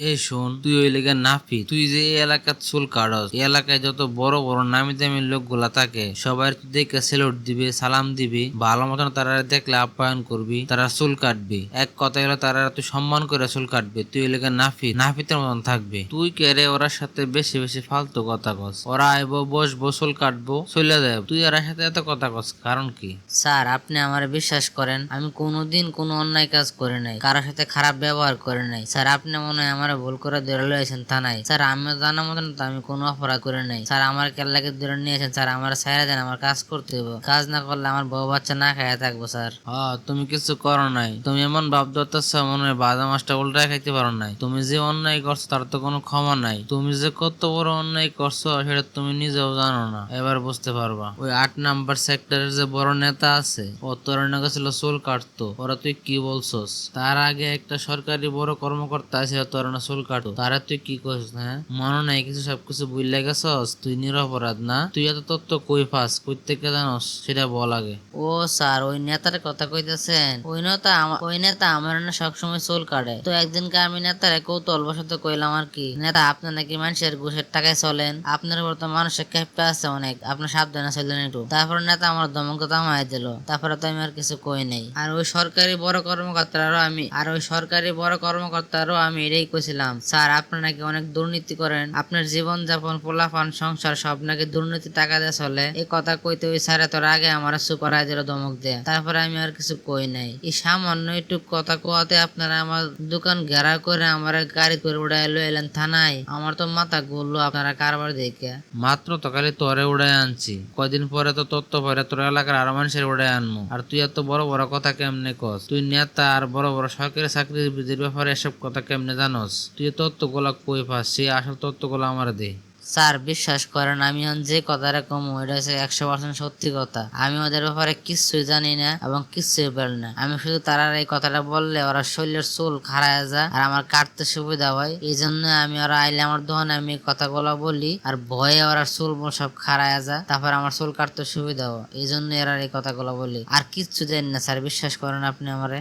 এই শোন, তুই ওই লেগে নাফি তুই যে এই এলাকার চুল কাটস এই এলাকায় যত বড় বড় নামি দামি লোকগুলা থাকে, সবাই দেখে সেলুট দিবি, সালাম দিবি। ভালো মতন তারা দেখলে আপ্যায়ন করবি, তারা চুল কাটবি। এক কথা হলো তারা তুই সম্মান করে চুল কাটবি, তুই ওই লেগে নাফি নাফিতের মতন থাকবি। তুই কে রে ওরার সাথে বেশি বেশি ফালতু কথা কস? ওরা আইবো, বসবো, চুল কাটবো চলে যাবে তুই ওরার সাথে এত কথা কস, কারণ কি? স্যার, আপনি আমার বিশ্বাস করেন, আমি কোনোদিন কোনো অন্যায় কাজ করে নাই, কারোর সাথে খারাপ ব্যবহার করে নাই। স্যার, আপনি মনে হয় আমার ভুল করে ধরে লয়েছেন থানায়। স্যার আমি জানা মতন তো আমি কোনো অপরাধ করে নাই। স্যার, আমার কেল্লাকে ধরে নিয়েছেন স্যার, আমার ছাইরা দেন, আমার কাজ করতে হবে কাজ না করলে আমার বউ বাচ্চা না খাইয়া থাকব, স্যার। হ্যাঁ তুমি কিছু করো নাই। তুমি এমন ভাব ধরতেছ মনে হয় বাদা মাছটা উল্টায় খাইতে পারো নাই। তুমি যে অন্যায় করছ, তার তো কোনো ক্ষমা নাই। তুমি যে কত বড় অন্যায় করছ, সেটা তুমি নিজেও জানো না। এবার বুঝতে পারবা। ওই আট নাম্বার সেক্টরের যে বড় নেতা আছে, ও তোর নাকি ছিল চুল কাটতো। ওরা তুই কি বলছস? তার আগে একটা সরকারি বড় কর্মকর্তা আছে তোর না কাটো। তারা তুই কি করছিস হ্যাঁ? মনে নাই কিছু, সবকিছু বুঝলে গেছস? তুই নিরপরাধ না? তুই এত তত্ত্ব কই কই থেকে জানোস? সেটা বল আগে। ও স্যার, ওই নেতার কথা কইতেছেন? ওই নেতা ওই নেতা আমার না সবসময় চুল কাটে। তো একদিনকে আমি নেতার কৌতূহল বসত কইলাম আর কি, নেতা, আপনি নাকি মানুষের ঘুষের টাকায় চলেন? আপনার উপর তো মানুষের ক্যাপে আছে অনেক। আপনার সাবধানে চলেন একটু। তারপর নেতা আমার দমক থামাই দিল। তারপরে তো আমি আর কিছু কই নাই। আর ওই সরকারি বড় কর্মকর্তারও আমি, আর ওই সরকারি বড় কর্মকর্তারও আমি এটাই কইছিলাম স্যার আপনি নাকি অনেক দুর্নীতি করেন। আপনার জীবন যাপন পোলাপান, সংসার সব নাকি দুর্নীতি টাকা দিয়ে চলে। এই কথা কইতে ওই স্যার তোর আগে আমার সুপারাই দিল দমক দেয়। তারপরে আমি আর কিছু কই নাই। এই সামান্য একটু কথা কোয়াতে আপনারা আমার দোকান ঘেরা করে আমার গাড়ি করে উড়াই লই এলেন থানায়। আমার তো মাথা গুললো আপনারা কারবার দেখে। মাত্র তো খালি তোরে উড়াই আনছি। কয়দিন পরে তো তত্ত্ব পরে তোর এলাকার আরও মানুষের উড়াই আনব আর তুই এত বড় বড় কথা কেমনে কস? তুই নেতা আর বড় বড় সরকারি চাকরির ব্যাপারে এসব কথা কেমনে জানোস? তুই তত্ত্বগুলা কই পাস সেই আসল তত্ত্বগুলা আমার দে। স্যার, বিশ্বাস করেন, আমি যে কথাটা কম, ওইটা হচ্ছে একশো পার্সেন্ট সত্যি কথা। আমি ওদের ব্যাপারে কিচ্ছুই জানি না এবং কিচ্ছুই পারি না। আমি শুধু তারা এই কথাটা বললে ওরা শরীরের চুল খারায় যায় আর আমার কাটতে সুবিধা হয়। এই জন্য আমি ওরা আইলে আমার দোকানে আমি এই কথাগুলো বলি আর ভয়ে ওরা চুল সব খারায় যায়, তারপর আমার চুল কাটতে সুবিধা হয়। এই জন্য এরা এই কথাগুলো বলি। আর কিচ্ছু দেন না, স্যার, বিশ্বাস করেন আপনি আমারে।